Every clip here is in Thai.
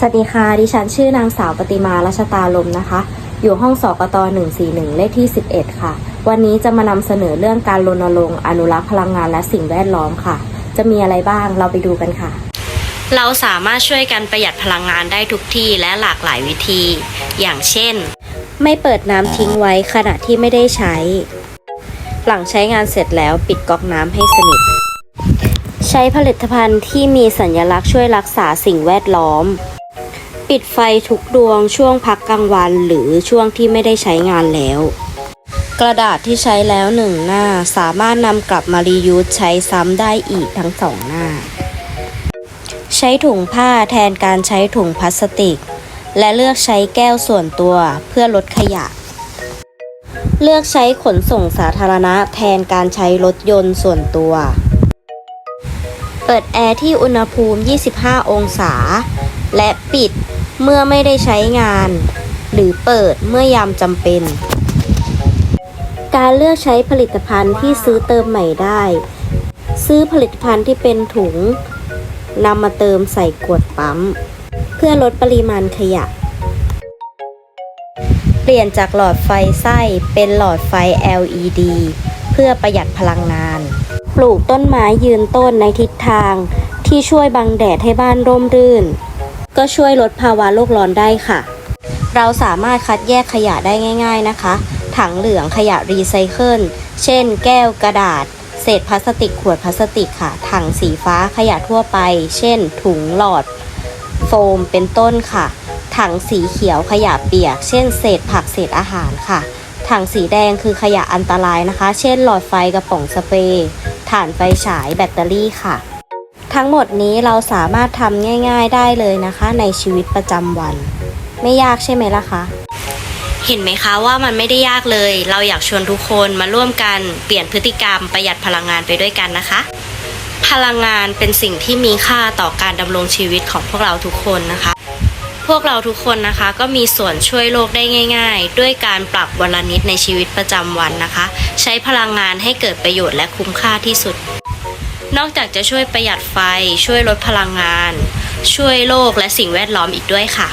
สวัสดีค่ะ ดิฉันชื่อนางสาวปฏิมารัชตาลมนะคะ อยู่ห้องสกต141 เลขที่ 11 ค่ะ วันนี้จะมานำเสนอเรื่องการรณรงค์อนุรักษ์พลังงานและสิ่งแวดล้อมค่ะ จะมีอะไรบ้างเราไปดูกันค่ะ เราสามารถช่วยกันประหยัดพลังงานได้ทุกที่และหลากหลายวิธี อย่างเช่น ไม่เปิดน้ำทิ้งไว้ขณะที่ไม่ได้ใช้ หลังใช้งานเสร็จแล้วปิดก๊อกน้ำให้สนิท ใช้ผลิตภัณฑ์ที่มีสัญลักษณ์ช่วยรักษาสิ่งแวดล้อม ปิดไฟทุกดวงช่วงพักกลางวันหรือช่วงที่ไม่ได้ใช้งานแล้ว กระดาษที่ใช้แล้วหนึ่งหน้าสามารถนำกลับมารียูสใช้ซ้ำได้อีกทั้งสองหน้า ใช้ถุงผ้าแทนการใช้ถุงพลาสติก และเลือกใช้แก้วส่วนตัวเพื่อลดขยะ เลือกใช้ขนส่งสาธารณะแทนการใช้รถยนต์ส่วนตัว เปิดแอร์ที่อุณหภูมิ 25 องศาและปิด เมื่อไม่ได้ใช้งาน หรือเปิดเมื่อยามจำเป็น การเลือกใช้ผลิตภัณฑ์ที่ซื้อเติมใหม่ได้ ซื้อผลิตภัณฑ์ที่เป็นถุงนำมาเติมใส่ขวดปั๊ม เพื่อลดปริมาณขยะ เปลี่ยนจากหลอดไฟไส้เป็นหลอดไฟ LED เพื่อประหยัดพลังงาน ปลูกต้นไม้ยืนต้นในทิศทางที่ช่วยบังแดดให้บ้านร่มรื่น ก็ช่วยลดภาวะโลกร้อนได้ค่ะ เราสามารถคัดแยกขยะได้ง่าย ๆนะคะ ถังเหลืองขยะรีไซเคิล เช่น แก้วกระดาษ เศษพลาสติกขวดพลาสติกค่ะ ถังสีฟ้าขยะทั่วไป เช่น ถุงหลอด โฟมเป็นต้นค่ะ ถังสีเขียวขยะเปียก เช่น เศษผักเศษอาหารค่ะถังสีแดงคือขยะอันตรายนะคะ เช่น หลอดไฟกระป๋องสเปรย์ ถ่านไฟฉายแบตเตอรี่ค่ะ ทั้งหมดนี้เราสามารถทำง่าย ๆได้เลยนะคะ ในชีวิตประจำวัน ไม่ยากใช่ไหมล่ะคะเห็นไหมคะว่ามันไม่ได้ยากเลย เราอยากชวนทุกคนมาร่วมกันเปลี่ยนพฤติกรรมประหยัดพลังงานไปด้วยกันนะคะ พลังงานเป็นสิ่งที่มีค่าต่อการดำรงชีวิตของพวกเราทุกคนนะคะ พวกเราทุกคนนะคะก็มีส่วนช่วยโลกได้ง่าย ๆ ด้วยการปรับวันละนิดในชีวิตประจำวันนะคะ ใช้พลังงานให้เกิดประโยชน์และคุ้มค่าที่สุด นอกจากจะช่วยประหยัดไฟ ช่วยลดพลังงาน ช่วยโลกและสิ่งแวดล้อมอีกด้วยค่ะ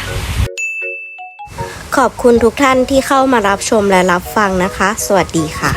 ขอบคุณทุกท่านที่เข้ามารับชมและรับฟังนะคะ สวัสดีค่ะ